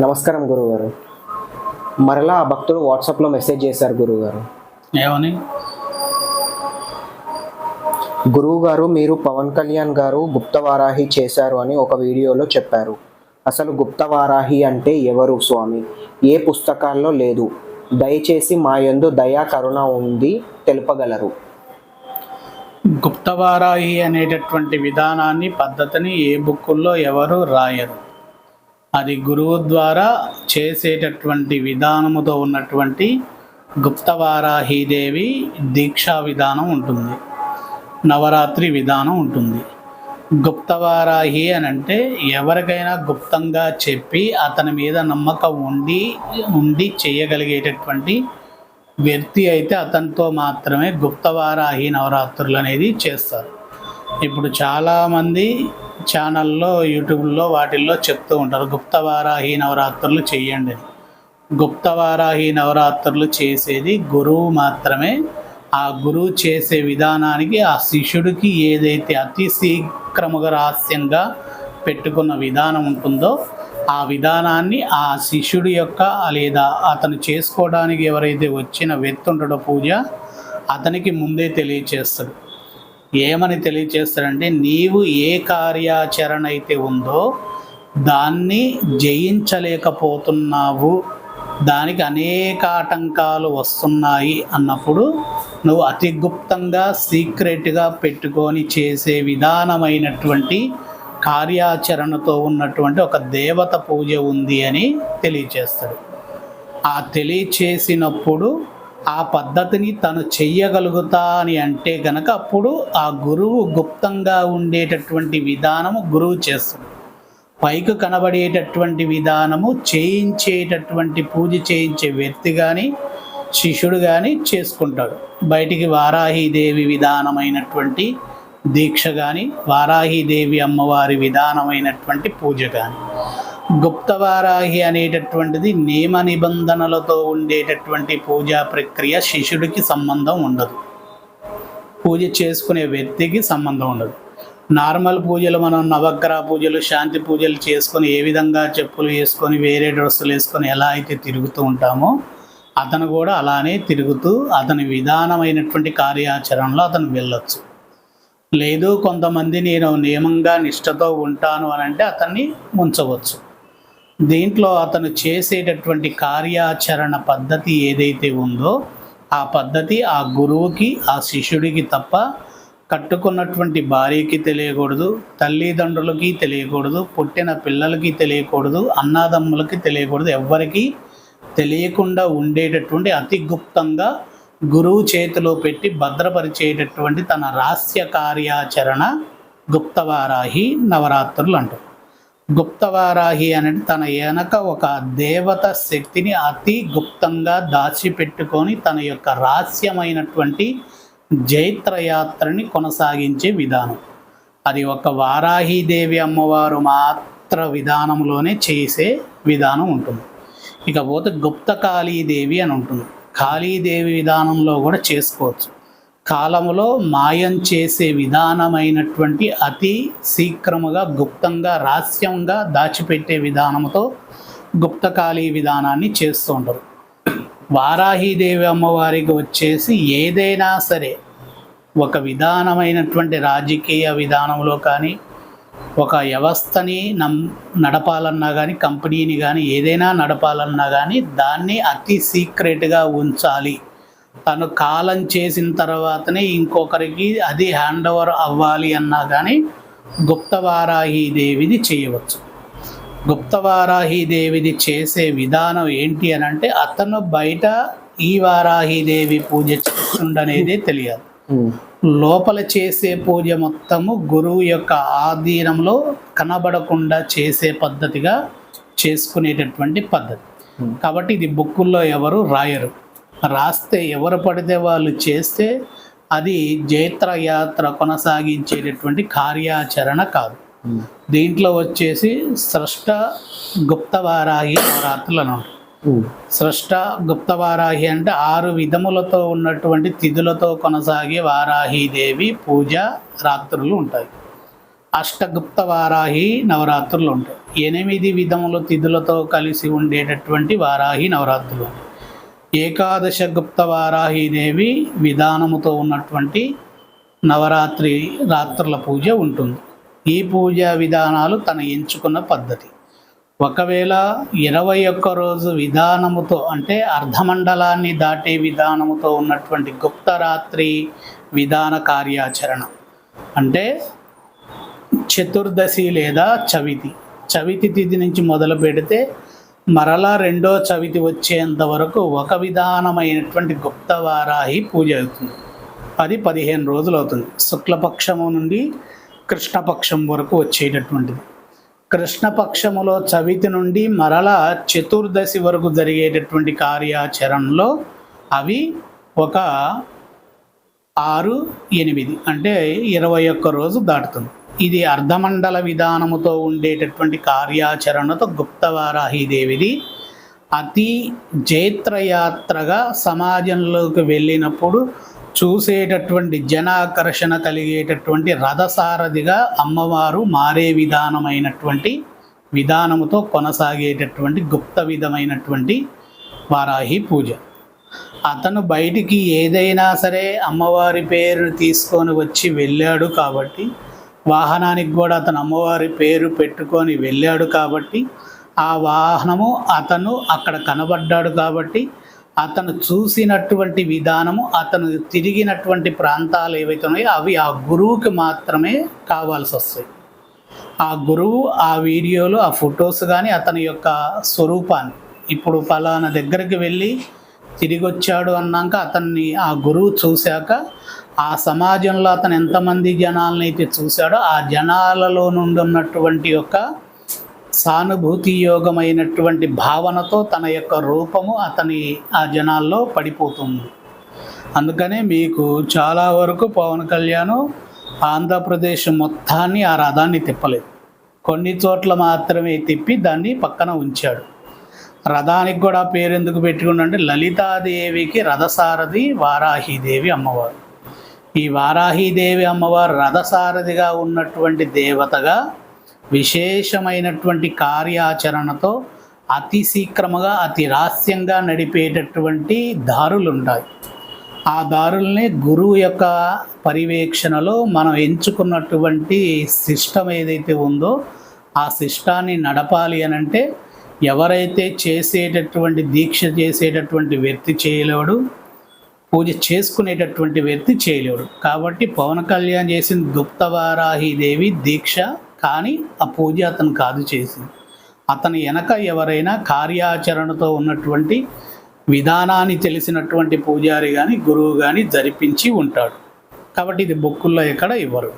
నమస్కారం గురువుగారు. మరలా ఆ భక్తుడు వాట్సాప్లో మెసేజ్ చేశారు గురువుగారు. ఏమని? గురువుగారు మీరు పవన్ కళ్యాణ్ గారు గుప్తవారాహి చేశారు అని ఒక వీడియోలో చెప్పారు. అసలు గుప్తవారాహి అంటే ఎవరు స్వామి? ఏ పుస్తకాల్లో లేదు. దయచేసి మా యందు దయా కరుణ ఉంది తెలుపగలరు. గుప్తవారాహి అనేటటువంటి విధానాన్ని పద్ధతిని ఏ బుక్కుల్లో ఎవరు రాయరు. అది గురువు ద్వారా చేసేటటువంటి విధానముతో ఉన్నటువంటి గుప్తవారాహీదేవి దీక్షా విధానం ఉంటుంది. నవరాత్రి విధానం ఉంటుంది. గుప్తవారాహి అని అంటే ఎవరికైనా గుప్తంగా చెప్పి అతని మీద నమ్మకం ఉండి ఉండి చేయగలిగేటటువంటి వ్యక్తి అయితే అతనితో మాత్రమే గుప్తవారాహి నవరాత్రులు అనేది చేస్తారు. ఇప్పుడు చాలామంది ఛానల్లో యూట్యూబ్లో వాటిల్లో చెప్తూ ఉంటారు. గుప్తవారాహి నవరాత్రులు చేయండి అని. గుప్తవారాహి నవరాత్రులు చేసేది గురువు మాత్రమే. ఆ గురువు చేసే విధానానికి ఆ శిష్యుడికి ఏదైతే అతి శీఘ్రముగా రహస్యంగా పెట్టుకున్న విధానం ఉంటుందో ఆ విధానాన్ని ఆ శిష్యుడి యొక్క లేదా అతను చేసుకోవడానికి ఎవరైతే వచ్చిన వ్యక్తి ఉంటాడో పూజ అతనికి ముందే తెలియచేస్తాడు. ఏమని తెలియచేస్తాడంటే నీవు ఏ కార్యాచరణ అయితే ఉందో దాన్ని జయించలేకపోతున్నావు. దానికి అనేక ఆటంకాలు వస్తున్నాయి అన్నప్పుడు నువ్వు అతి గుప్తంగా సీక్రెట్గా పెట్టుకొని చేసే విధానమైనటువంటి కార్యాచరణతో ఉన్నటువంటి ఒక దేవత పూజ ఉంది అని తెలియచేస్తాడు. ఆ తెలియచేసినప్పుడు ఆ పద్ధతిని తను చెయ్యగలుగుతా అని అంటే గనక అప్పుడు ఆ గురువు గుప్తంగా ఉండేటటువంటి విధానము గురువు చేస్తుంది. పైకి కనబడేటటువంటి విధానము చేయించేటటువంటి పూజ చేయించే వ్యక్తి కానీ శిష్యుడు కానీ చేసుకుంటాడు. బయటికి వారాహీదేవి విధానమైనటువంటి దీక్ష కానీ వారాహీదేవి అమ్మవారి విధానమైనటువంటి పూజ కానీ గుప్తవారాహి అనేటటువంటిది నియమ నిబంధనలతో ఉండేటటువంటి పూజా ప్రక్రియ శిష్యుడికి సంబంధం ఉండదు. పూజ చేసుకునే వ్యక్తికి సంబంధం ఉండదు. నార్మల్ పూజలు మనం నవగ్రహ పూజలు శాంతి పూజలు చేసుకొని ఏ విధంగా చెప్పులు వేసుకొని వేరే డ్రెస్సులు వేసుకొని ఎలా అయితే తిరుగుతూ ఉంటామో అతను కూడా అలానే తిరుగుతూ అతని విధానమైనటువంటి కార్యాచరణలో అతను వెళ్ళొచ్చు. లేదు కొంతమంది నేను నియమంగా నిష్టతో ఉంటాను అని అంటే అతన్ని ఉంచవచ్చు. దీంట్లో అతను చేసేటటువంటి కార్యాచరణ పద్ధతి ఏదైతే ఉందో ఆ పద్ధతి ఆ గురువుకి ఆ శిష్యుడికి తప్ప కట్టుకున్నటువంటి భార్యకి తెలియకూడదు తల్లిదండ్రులకి తెలియకూడదు పుట్టిన పిల్లలకి తెలియకూడదు అన్నాదమ్ములకి తెలియకూడదు ఎవ్వరికి తెలియకుండా ఉండేటటువంటి అతి గుప్తంగా గురువు చేతిలో పెట్టి భద్రపరిచేటటువంటి తన రహస్య కార్యాచరణ గుప్తవారాహి నవరాత్రులు అంటారు. గుప్తవారాహి అనేది తన వెనక ఒక దేవత శక్తిని అతి గుప్తంగా దాచిపెట్టుకొని తన యొక్క రహస్యమైనటువంటి జైత్రయాత్రని కొనసాగించే విధానం. అది ఒక వారాహీదేవి అమ్మవారు మాత్ర విధానంలోనే చేసే విధానం ఉంటుంది. ఇకపోతే గుప్త కాళీదేవి అని ఉంటుంది. కాళీదేవి విధానంలో కూడా చేసుకోవచ్చు. కాలములో మాయం చేసే విధానమైనటువంటి అతి శీఘ్రముగా గుప్తంగా రహస్యంగా దాచిపెట్టే విధానంతో గుప్తకాళీ విధానాన్ని చేస్తూ ఉంటారు. అమ్మవారికి వచ్చేసి ఏదైనా సరే ఒక విధానమైనటువంటి రాజకీయ విధానంలో కానీ ఒక వ్యవస్థని నమ్ నడపాలన్నా కానీ కంపెనీని కానీ ఏదైనా నడపాలన్నా కానీ దాన్ని అతి సీక్రెట్గా ఉంచాలి. తను కాలం చేసిన తర్వాతనే ఇంకొకరికి అది హ్యాండ్ ఓవర్ అవ్వాలి అన్నా కానీ గుప్తవారాహి దేవిది చేయవచ్చు. గుప్తవారాహి దేవిది చేసే విధానం ఏంటి అని అంటే అతను బయట ఈ వారాహి దేవి పూజ చేస్తుండనేదే తెలియాలి. ఉమ్, లోపల చేసే పూజ మొత్తము గురువు యొక్క ఆధీనంలో కనబడకుండా చేసే పద్ధతిగా చేసుకునేటటువంటి పద్ధతి. కాబట్టి ఇది బుక్కుల్లో ఎవరు రాయరు. రాస్తే ఎవరు పడితే వాళ్ళు చేస్తే అది జైత్ర యాత్ర కొనసాగించేటటువంటి కార్యాచరణ కాదు. దీంట్లో వచ్చేసి స్రష్ట గుప్తవారాహి నవరాత్రులు అని ఉంటాయి. స్రష్ట గుప్తవారాహి అంటే ఆరు విధములతో ఉన్నటువంటి తిథులతో కొనసాగే వారాహీదేవి పూజ రాత్రులు ఉంటాయి. అష్టగుప్త వారాహి నవరాత్రులు ఉంటాయి. ఎనిమిది విధముల తిథులతో కలిసి ఉండేటటువంటి వారాహి నవరాత్రులు. ఏకాదశ గుప్త వారాహీదేవి విధానముతో ఉన్నటువంటి నవరాత్రి రాత్రుల పూజ ఉంటుంది. ఈ పూజా విధానాలు తన ఎంచుకున్న పద్ధతి. ఒకవేళ ఇరవై ఒక్క రోజు విధానముతో అంటే అర్ధమండలాన్ని దాటే విధానముతో ఉన్నటువంటి గుప్తరాత్రి విధాన కార్యాచరణ. అంటే చతుర్దశి లేదా చవితి. చవితి తిథి నుంచి మొదలు పెడితే మరలా రెండో చవితి వచ్చేంత వరకు ఒక విధానమైనటువంటి గుప్త వారాహి పూజ అవుతుంది. అది పదిహేను రోజులు అవుతుంది. శుక్లపక్షము నుండి కృష్ణపక్షం వరకు వచ్చేటటువంటిది. కృష్ణపక్షములో చవితి నుండి మరలా చతుర్దశి వరకు జరిగేటటువంటి కార్యాచరణలో అవి ఒక ఆరు ఎనిమిది అంటే ఇరవై ఒక్క రోజు దాటుతుంది. ఇది అర్ధమండల విధానముతో ఉండేటటువంటి కార్యాచరణతో గుప్తవారాహీదేవిది అతి జైత్రయాత్రగా సమాజంలోకి వెళ్ళినప్పుడు చూసేటటువంటి జనాకర్షణ కలిగేటటువంటి రథసారథిగా అమ్మవారు మారే విధానమైనటువంటి విధానముతో కొనసాగేటటువంటి గుప్త విధమైనటువంటి వారాహి పూజ. అతను బయటికి ఏదైనా సరే అమ్మవారి పేరు తీసుకొని వచ్చి వెళ్ళాడు కాబట్టి వాహనానికి కూడా అతను అమ్మవారి పేరు పెట్టుకొని వెళ్ళాడు కాబట్టి ఆ వాహనము అతను అక్కడ కనబడ్డాడు కాబట్టి అతను చూసినటువంటి విధానము అతను తిరిగినటువంటి ప్రాంతాలు ఏవైతే ఉన్నాయో అవి ఆ గురువుకి మాత్రమే కావాల్సి వస్తాయి. ఆ గురువు ఆ వీడియోలు ఆ ఫొటోస్ కానీ అతని యొక్క స్వరూపాన్ని ఇప్పుడు ఫలానా దగ్గరికి వెళ్ళి తిరిగి వచ్చాడు అన్నాక అతన్ని ఆ గురువు చూశాక ఆ సమాజంలో అతను ఎంతమంది జనాలను అయితే చూశాడో ఆ జనాలలో నుండి ఉన్నటువంటి యొక్క సానుభూతి యోగమైనటువంటి భావనతో తన యొక్క రూపము అతని ఆ జనాల్లో పడిపోతుంది. అందుకనే మీకు చాలా వరకు పవన్ కళ్యాణ్ ఆంధ్రప్రదేశ్ మొత్తాన్ని ఆ రథాన్ని తిప్పలేదు. కొన్ని చోట్ల మాత్రమే తిప్పి దాన్ని పక్కన ఉంచాడు. రథానికి కూడా పేరు ఎందుకు పెట్టుకున్నంటే లలితాదేవికి రథసారథి వారాహిదేవి అమ్మవారు. ఈ వారాహీదేవి అమ్మవారు రథసారథిగా ఉన్నటువంటి దేవతగా విశేషమైనటువంటి కార్యాచరణతో అతి శీఘ్రముగా అతి రహస్యంగా నడిపేటటువంటి దారులు ఉంటాయి ఆ దారుల్ని గురువు యొక్క పర్యవేక్షణలో మనం ఎంచుకున్నటువంటి సిస్టమ్ ఏదైతే ఉందో ఆ సిస్టాన్ని నడపాలి అని అంటే ఎవరైతే చేసేటటువంటి దీక్ష చేసేటటువంటి వ్యక్తి చేయలేడు. పూజ చేసుకునేటటువంటి వ్యక్తి చేయలేడు కాబట్టి పవన్ కళ్యాణ్ చేసిన గుప్తవారాహిదేవి దీక్ష కానీ ఆ పూజ అతను కాదు చేసింది. అతని వెనక ఎవరైనా కార్యాచరణతో ఉన్నటువంటి విధానాన్ని తెలిసినటువంటి పూజారి కానీ గురువు కానీ జరిపించి ఉంటాడు. కాబట్టి ఇది బుక్కుల్లో ఎక్కడ ఇవ్వరు.